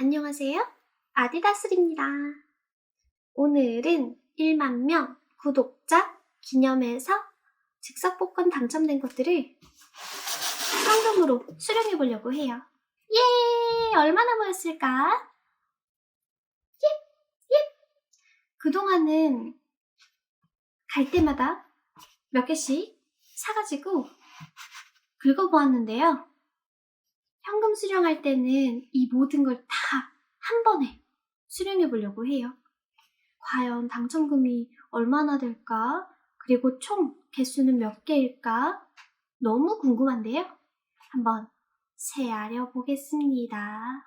안녕하세요. 아디다스입니다. 오늘은 1만 명 구독자 기념해서 즉석 복권 당첨된 것들을 현금으로 수령해 보려고 해요. 예! 얼마나 모였을까? 예! 예! 그동안은 갈 때마다 몇 개씩 사가지고 긁어보았는데요. 현금 수령할 때는 이 모든 걸 다 한 번에 수령해 보려고 해요. 과연 당첨금이 얼마나 될까? 그리고 총 개수는 몇 개일까? 너무 궁금한데요? 한번 세아려 보겠습니다.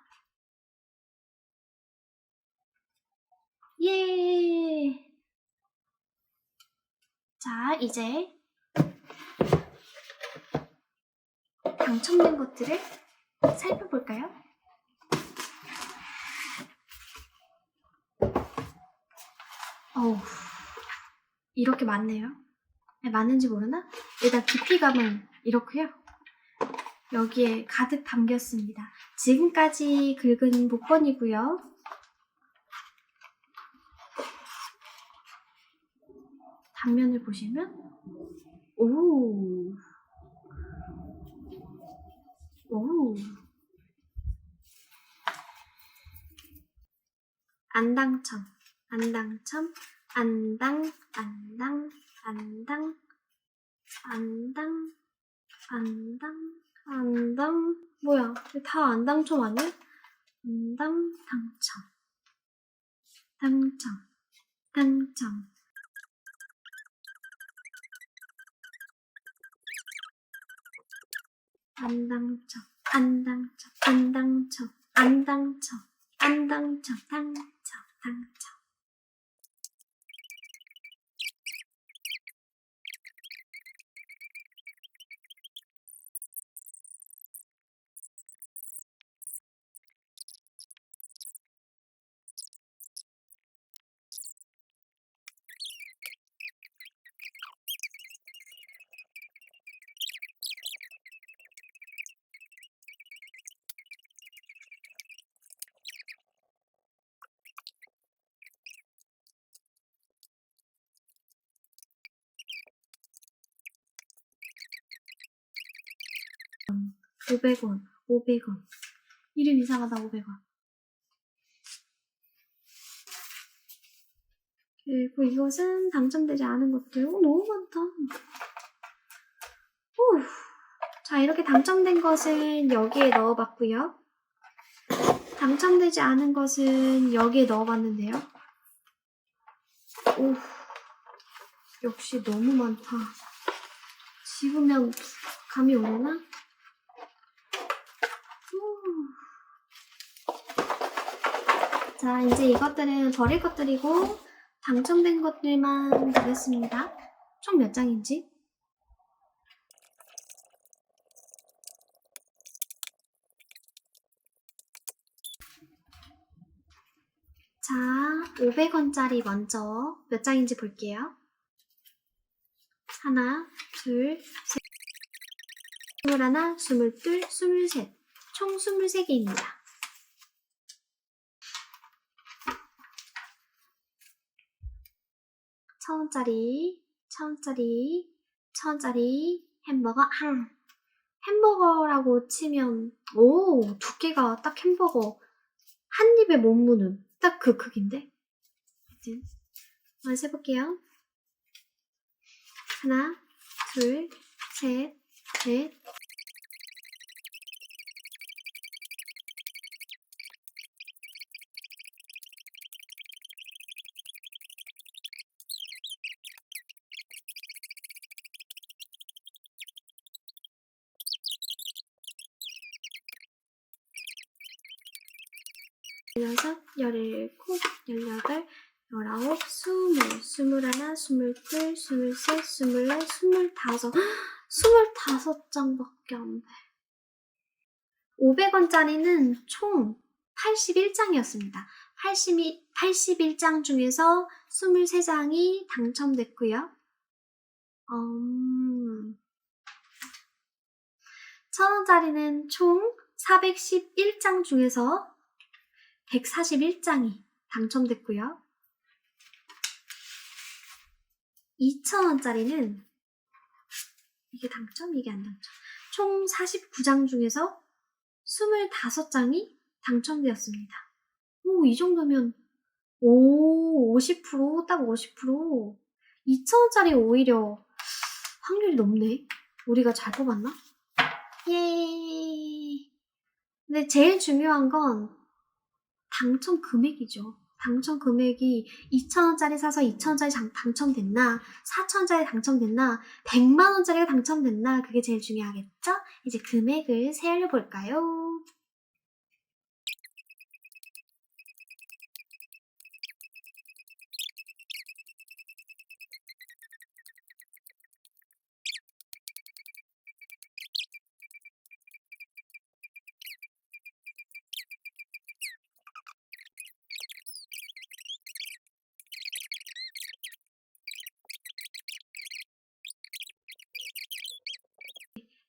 예! 자, 이제 당첨된 것들을 살펴볼까요? 어우, 이렇게 많네요. 네, 맞는지 모르나? 일단 깊이감은 이렇고요. 여기에 가득 담겼습니다. 지금까지 긁은 복권이고요. 단면을 보시면 오, 오, 안 당첨, 안 당첨, 안당, 안당, 안당, 안당, 안당, 안당, 뭐야, 다 안 당첨 아니야? 안당, 당첨, 당첨, 당첨. 안 당첨, 안당척 안당척 안당척 안당척 당척 당척. 500원, 500원. 이름 이상하다, 500원. 그리고 이것은 당첨되지 않은 것들. 오, 너무 많다. 오. 자, 이렇게 당첨된 것은 여기에 넣어봤고요. 당첨되지 않은 것은 여기에 넣어봤는데요. 오, 역시 너무 많다. 집으면 감이 오려나? 자, 이제 이것들은 버릴 것들이고 당첨된 것들만 보겠습니다. 총 몇 장인지. 자, 500원짜리 먼저 몇 장인지 볼게요. 하나, 둘, 셋, 스물하나, 스물둘, 스물셋. 총 23개입니다. 천 원짜리, 천 원짜리, 천 원짜리 햄버거 한. 햄버거라고 치면 오 두께가 딱 햄버거 한 입에 못 무는 딱 그 크기인데. 하여튼 한번 세볼게요. 하나, 둘, 셋, 넷. 16, 17, 18, 19, 20, 21, 22, 23, 24, 25. 25장밖에 안 돼. 500원짜리는 총 81장이었습니다. 80, 81장 중에서 23장이 당첨됐고요. 음, 1000원짜리는 총 411장 중에서 141장이 당첨됐고요. 2,000원짜리는 이게 당첨, 이게 안 당첨. 총 49장 중에서 25장이 당첨되었습니다. 오, 이 정도면, 오, 50%, 딱 50%. 2,000원짜리 오히려 확률이 높네. 우리가 잘 뽑았나? 예. 근데 제일 중요한 건 당첨 금액이죠. 당첨 금액이 2,000원짜리 사서 2,000원짜리 당첨됐나, 4,000원짜리 당첨됐나, 100만원짜리가 당첨됐나, 그게 제일 중요하겠죠? 이제 금액을 세어볼까요?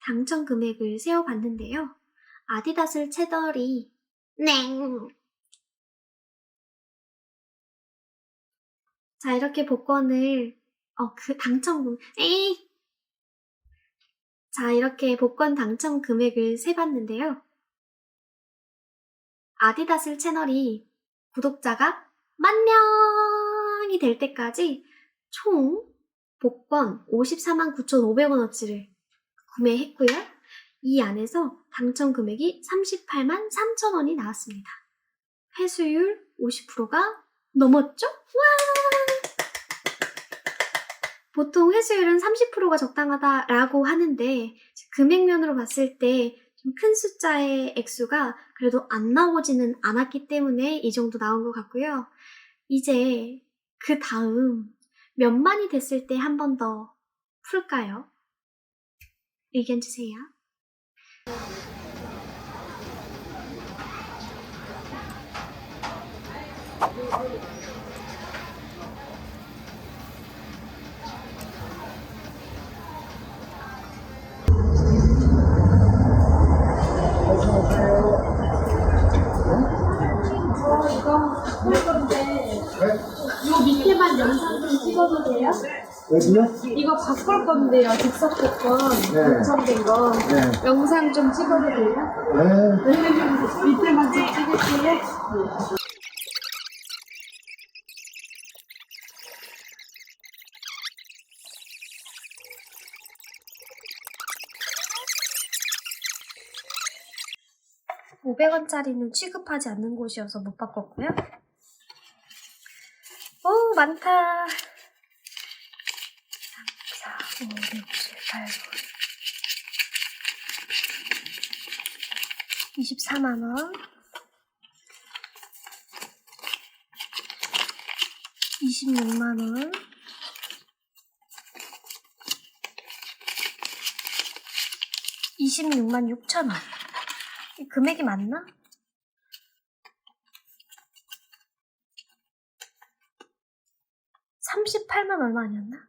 당첨 금액을 세어봤는데요. 아디다스 채널이 냉. 자 이렇게 복권을 어 그 당첨 금 에이. 자 이렇게 복권 당첨 금액을 세 봤는데요. 아디다스 채널이 구독자가 만 명이 될 때까지 총 복권 54만 9,500원어치를 구매했고요. 이 안에서 당첨 금액이 38만 3천 원이 나왔습니다. 회수율 50%가 넘었죠? 와! 보통 회수율은 30%가 적당하다라고 하는데 금액면으로 봤을 때 좀 큰 숫자의 액수가 그래도 안 나오지는 않았기 때문에 이 정도 나온 것 같고요. 이제 그 다음 몇만이 됐을 때 한 번 더 풀까요? 의견 주세요. 이 밑에만 영상 좀 찍어도 돼요? 여기요? 이거 바꿀 건데요. 즉석 복권 네. 당첨된 거. 네. 영상 좀 찍어도 돼요? 네. 밑에만 좀 찍을게요. (500원짜리는) 취급하지 않는 곳이어서 못 바꿨고요. 오 많다. 4, 5, 6, 7, 8, 9. 24만원. 26만원. 26만 6천원. 이 금액이 맞나? 38만 얼마 아니었나?